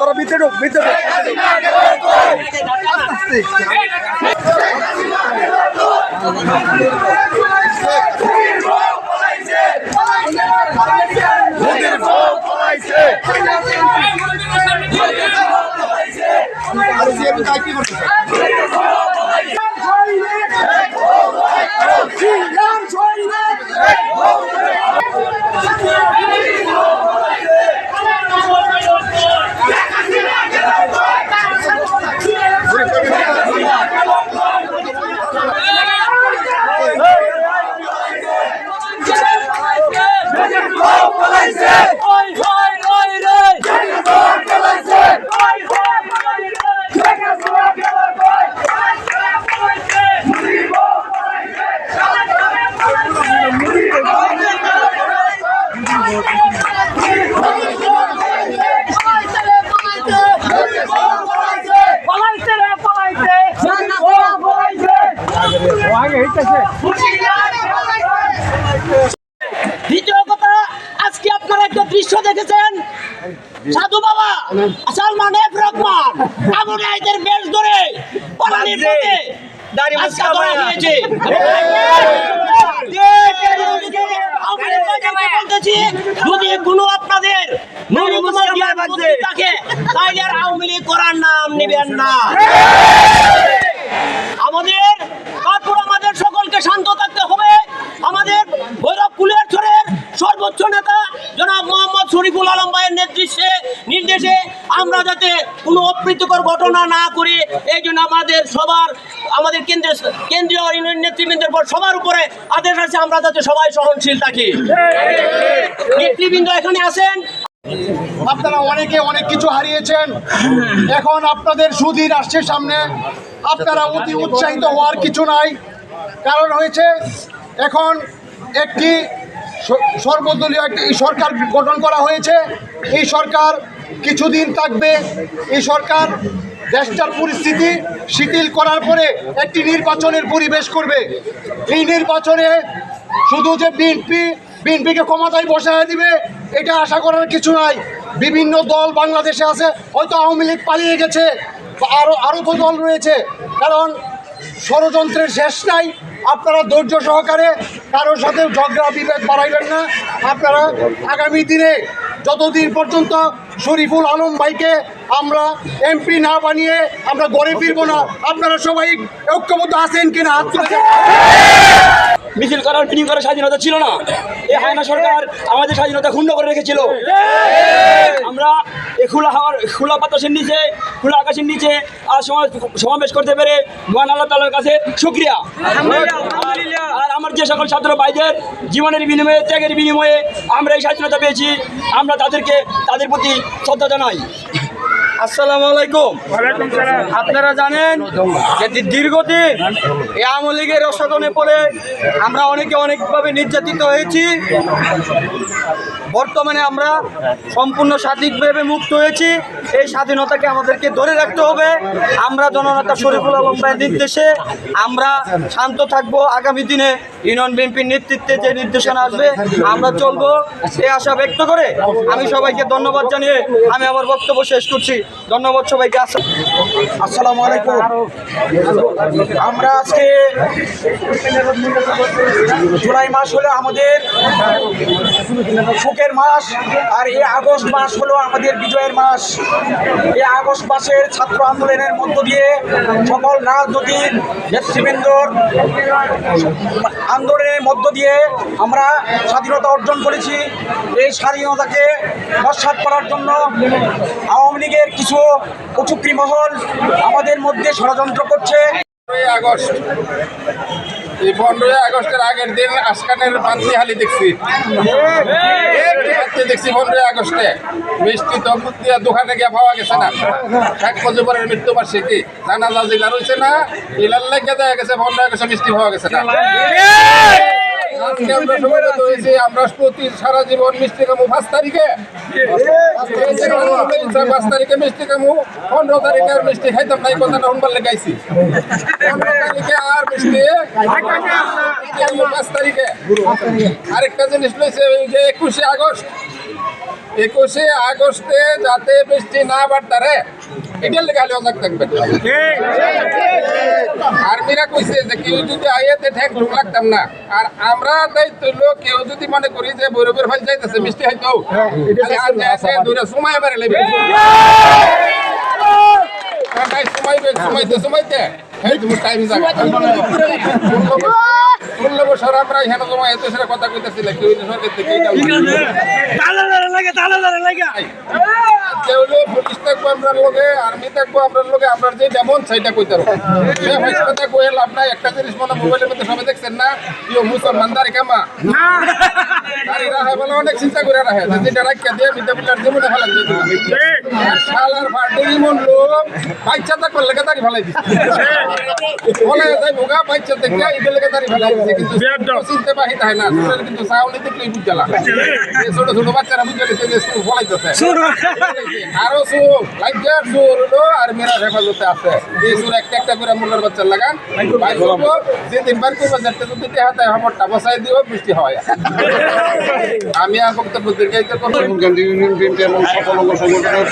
তোরা ভিতরে ঢুক ভিতরে পলাইছে দ্বিতীয় কথা আজকে আপনারা একটা দৃশ্য দেখেছেন। সাধু বাবা সালমান এফ রহমান আবু রাইদের বেশ ধরে পলানির পথে আজকে ধরা হয়েছে আমরা বাজারকে বলতেছি, যদি কোনো আপনাদের আর আওয়ামী লীগ করার নাম নেবেন না আমাদের তারপর আমাদের সকলকে শান্ত থাকতে হবে আমাদের ভৈরব কুলের ছড়ের সর্বোচ্চ নেতা জনাব মোহাম্মদ শরীফুল আলম ভাইয়ের নেতৃত্বে নির্দেশে আমরা যাতে কোনো অপ্রীতিকর ঘটনা না করি এই জন্য আমাদের সবার, আমাদের কেন্দ্রীয় কেন্দ্রীয় ইউনিয়ন নেতৃবৃন্দের পর সবার উপরে আদেশ আছে, আমরা যাতে সবাই সহনশীল থাকি। নেতৃবৃন্দ এখানে আছেন? আপনারা অনেকে অনেক কিছু হারিয়েছেন। এখন আপনাদের সুদিন আসছে সামনে। আপনারা অতি উৎসাহিত হওয়ার কিছু নাই। কারণ হয়েছে, এখন একটি সর্বদলীয় একটি সরকার গঠন করা হয়েছে। এই সরকার কিছুদিন থাকবে। এই সরকার দেশটার পরিস্থিতি শিথিল করার পরে একটি নির্বাচনের পরিবেশ করবে। এই নির্বাচনে শুধু যে বিএনপি, বিএনপিকে ক্ষমতায় বসায় দিবে, এটা আশা করার কিছু নাই। বিভিন্ন দল বাংলাদেশে আছে, হয়তো আওয়ামী লীগ পালিয়ে গেছে আরও আরও তো দল রয়েছে। কারণ ষড়যন্ত্রের শেষ নাই। আপনারা ধৈর্য সহকারে কারোর সাথে ঝগড়া, বিভেদ বাড়াইবেন না। আপনারা আগামী দিনে যতদিন পর্যন্ত শরীফুল আলম ভাইকে আমরা এমপি না বানিয়ে আমরা গড়ে ফিরবো না। আপনারা সবাই ঐক্যবদ্ধ আছেন কিনা? হাত মিছিল করার মিটিং করার স্বাধীনতা ছিল না। এই হায়না সরকার আমাদের স্বাধীনতা ক্ষুণ্ণ করে রেখেছিল। আমরা এই খোলা হাওয়ার খোলা বাতাসের নিচে খোলা আকাশের নিচে আর সমাবেশ সমাবেশ করতে পেরে মহান আল্লাহ তালার কাছে শুক্রিয়া। আমার যে সকল ছাত্র ভাইদের জীবনের বিনিময়ে, ত্যাগের বিনিময়ে আমরা এই স্বাধীনতা পেয়েছি, আমরা তাদেরকে, তাদের প্রতি শ্রদ্ধা জানাই। আসসালামু আলাইকুম। আপনারা জানেন যে দীর্ঘদিন এই আওয়ামী লীগের রসাদনে পড়ে আমরা অনেকে অনেকভাবে নির্যাতিত হয়েছি। বর্তমানে আমরা সম্পূর্ণ স্বাধীনভাবে মুক্ত হয়েছি। এই স্বাধীনতাকে আমাদেরকে ধরে রাখতে হবে। আমরা জননেতা শরীফুল আলম ভাইয়ের নির্দেশে আমরা শান্ত থাকব। আগামী দিনে ইউনিয়ন বিএনপির নেতৃত্বে যে নির্দেশনা আসবে আমরা চলবো। এই আশা ব্যক্ত করে আমি সবাইকে ধন্যবাদ জানিয়ে আমি আমার বক্তব্য শেষ করছি। ধন্যবাদ সবাইকে। আসা আসসালামু আলাইকুম। আমরা আজকে জুলাই মাস হলো আমাদের সুখের মাস, আর এই আগস্ট মাস হলো আমাদের বিজয়ের মাস। এই আগস্ট মাসের ছাত্র আন্দোলনের মধ্য দিয়ে সকল রাজনৈতিক নেতৃবৃন্দর আন্দোলনের মধ্য দিয়ে আমরা স্বাধীনতা অর্জন করেছি। এই স্বাধীনতাকে নস্বাত করার জন্য আওয়ামী লীগের কিছু কুচুক্রি মহল আমাদের মধ্যে ষড়যন্ত্র করছে। পনেরোই আগস্ট। এই পনেরোই আগস্টের আগের দিন আসকানের বান্তি হালি দেখছি দেখছি পনেরোই আগস্টে। মিষ্টি তম্বুত দিয়া দোকানে গিয়ে পাওয়া গেছে না। শেখ মুজিবুরের মৃত্যু বার্ষিকী জানাজা জিলা রয়েছে না ইলার লেগে দেওয়া গেছে পনেরোই আগস্টে মিষ্টি পাওয়া গেছে না। সারা জীবন মিষ্টি কামু পাঁচ তারিখে? পাঁচ তারিখে মিষ্টি কামু পনেরো তারিখে আর মিষ্টি খাইতাম নাই কথাটা শুনবার লেগাইছি আর মিষ্টি পাঁচ তারিখে। আরেকটা জিনিস লইছে একুশে আগস্ট একুশে আগস্টে যাতে বৃষ্টি না বাড়তারে এটার লেগে আলী অজাক থাকবে আর্মিরা কইছে যে কেউ যদি আইয়াতে ঠেক লোক লাগতাম না আর আমরা দায়িত্ব হইল কেউ যদি মনে করি যে বৈরবের ফাইল যাইতেছে মিষ্টি হয়তো তাহলে আর যে আছে দূরে সময় এবারে লেবে তাই সময়বে সময়তে সময়তে এই তুমি টাইম জায়গা ষোলো বছর আমরা এখানে তোমার এত সেটা কথা কইতেছিলাম কেউ সরকার থেকে এইটা কেউলে পুলিশ থাকব আমরা লোকে আর্মি থাকব আমরা লোকে আমরা যে যেমন সেইটা কইতে সে কয়ে লাভ নাই একটা জিনিস মনে মোবাইলের মধ্যে সবাই দেখছেন না ইয়ে মুসলমান দাঁড়ি কামা। অনেক চিন্তা করে রাখে যেটা রাখিয়া দিয়ে মিটা মিটার জীবনে ফেলান আর শালার ফাটে এমন লোক বাচ্চা থাকবার লেগে দাঁড়ি ফেলাই দিচ্ছে বলে যাই ভোগা বাচ্চা থেকে এটা লেগে দাঁড়ি ফেলাই দিচ্ছে কিন্তু চিনতে পাহি তাই না কিন্তু চাউনি দেখলেই বুঝালা ছোট ছোট বাচ্চারা বুঝে গেছে ফলাইতেছে। আরও সুর লাইজার সুর আর মেরা হেফাজতে আছে। এই সুর একটা একটা করে মুল্লার বাচ্চা লাগান করব যাতে যদি হাতে হামরটা বসাই দিও বৃষ্টি হয় আমি আর বক্তব্য দীর্ঘায়িত করব গান্ধী ইউনিয়ন বিএনপি এবং সকল সংগঠনের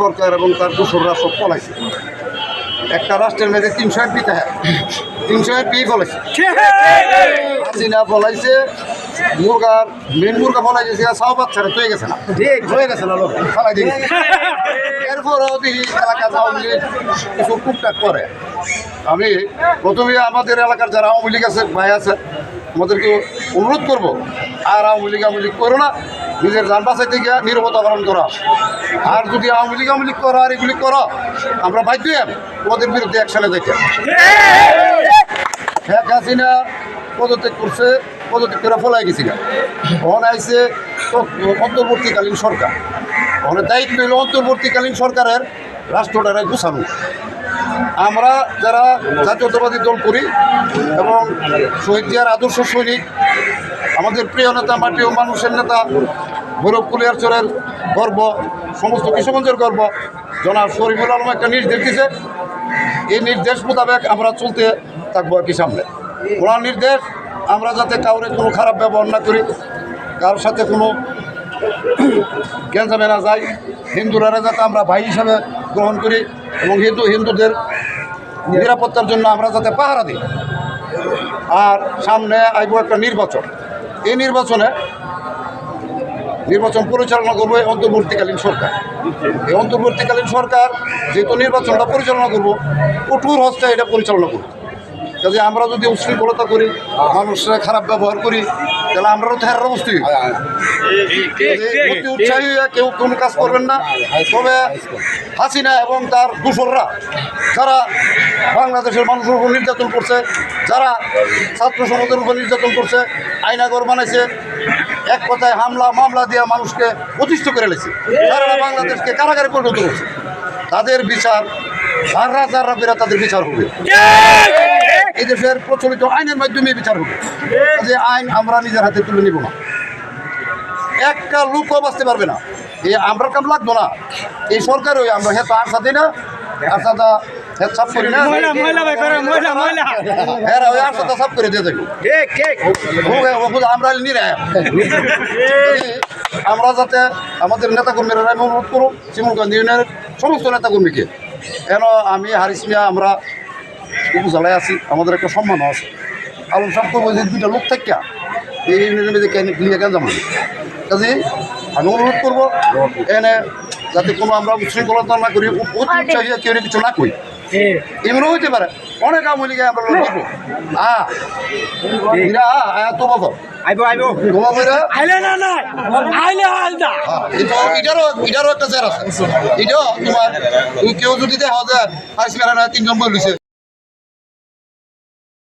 সরকার এবং তার দোসররা সব পলাইছে একটা রাষ্ট্রের মেয়েদের তিনশো এক দিতে তিনশো বিয়ে ফলাইছে হাসিনা ফলাইছে মুরগার মেন মুরগা ফলাইছে সে সাও বাচ্চারা তুই গেছে না। ঠিক হয়ে গেছে না লোক। ফলাই দিয়ে। এরপরও দেখি এলাকা আওয়ামী লীগ কিছু টুকটাক করে। আমি প্রথমে আমাদের এলাকার যারা আওয়ামী লীগ আছে ভাই আছে আমাদেরকে অনুরোধ করব আর আওয়ামী লীগ আওয়ামী লীগ করো না নিজের যান বাঁচাইতে গিয়ে নিরবতা পালন করা। আর যদি আওয়ামী লীগ আওয়ামী লীগ করো আর এগুলি করো আমরা বাধ্য ওদের বিরুদ্ধে একসাথে দেখে শেখ হাসিনা পদত্যাগ করছে করে ফলাই গেছিল ওখানে আইসে অন্তর্বর্তীকালীন সরকার। ওখানে দায়িত্ব হলো অন্তর্বর্তীকালীন সরকারের রাষ্ট্রটারে গুছানো। আমরা যারা জাতীয়তাবাদী দল করি এবং শহীদ জিয়ার আদর্শ সৈনিক, আমাদের প্রিয় নেতা, মাটি ও মানুষের নেতা, ভৈরব কুলিয়ারচরের গর্ব, সমস্ত কিশোরগঞ্জের গর্ব, জনাব শরীফুল আলম একটা নির্দেশ দিছে। এই নির্দেশ মোতাবেক আমরা চলতে থাকব আর কি সামনে। ওনার নির্দেশ আমরা যাতে কাউরে কোনো খারাপ ব্যবহার না করি, কারোর সাথে কোনো গ্যাঞ্জামে না যাই হিন্দুরা যাতে আমরা ভাই হিসাবে গ্রহণ করি এবং হিন্দু, হিন্দুদের নিরাপত্তার জন্য আমরা যাতে পাহারা দিই। আর সামনে আইব একটা নির্বাচন। এই নির্বাচনে নির্বাচন পরিচালনা করবে এই অন্তর্বর্তীকালীন সরকার। এই অন্তর্বর্তীকালীন সরকার যেহেতু নির্বাচনটা পরিচালনা করব, কঠোর হস্তে এটা পরিচালনা করব। কাজে আমরা যদি উশৃঙ্খলতা করি মানুষরা খারাপ ব্যবহার করি তাহলে আমরাও তো হেরার অবস্থি অতি উৎসাহী হয়ে কেউ কোনো কাজ করবেন না তবে হাসিনা এবং তার দূষররা যারা বাংলাদেশের মানুষের উপর নির্যাতন করছে যারা ছাত্র সমাজের উপর নির্যাতন করছে আইনাগর বানাইছে এক কথায় হামলা মামলা দিয়ে মানুষকে প্রতিষ্ঠ করে লেছে। তারা বাংলাদেশকে কারাগারে পরিণত করছে তাদের বিচার যাররা যাররা বেরা তাদের বিচার হবে। এই দেশের প্রচলিত আইনের মাধ্যমে বিচার হবে। যে আইন আমরা নিজের হাতে তুলে নিব না। একটা লোকও বাঁচতে পারবে না। এই আমরা কাম লাগবো না। এই সরকার ওই আমরা হেতো আর সাথে না আর সাথে হেত সাফ করি না। হ্যাঁ ওই সাফ করে দিয়ে দেবো। আমরা নিরে আমরা যাতে আমাদের নেতাকর্মীরা আমি অনুরোধ করব শিমুলগঞ্জ ইউনিয়নের সমস্ত নেতাকর্মীকে। কেন আমি হারিস মিয়া আমরা উপজেলায় আছি আমাদের একটা সম্মানও আছে। আলম সাহেব করব যে দুইটা লোক থাকিয়া এই ইউনিয়নের মধ্যে কেন যাব কাজে আমি অনুরোধ করব এনে যাতে কোনো আমরা উচ্ছৃঙ্খলতা না করি উৎসাহী কেউ কিছু না করি। এমনও হইতে পারে অনেক আমলি লিগে আমরা লোক দিব আ এরা আয়া তো বাবা। আইবো আইবো। গোমা বইরা আইলে না না আইলে আলদা এটা এটারও এটারও একটা জের আছে। এটাও তোমার তুমি কেউ যদি দেখা যায় আইসি তিনজন বই লইছে।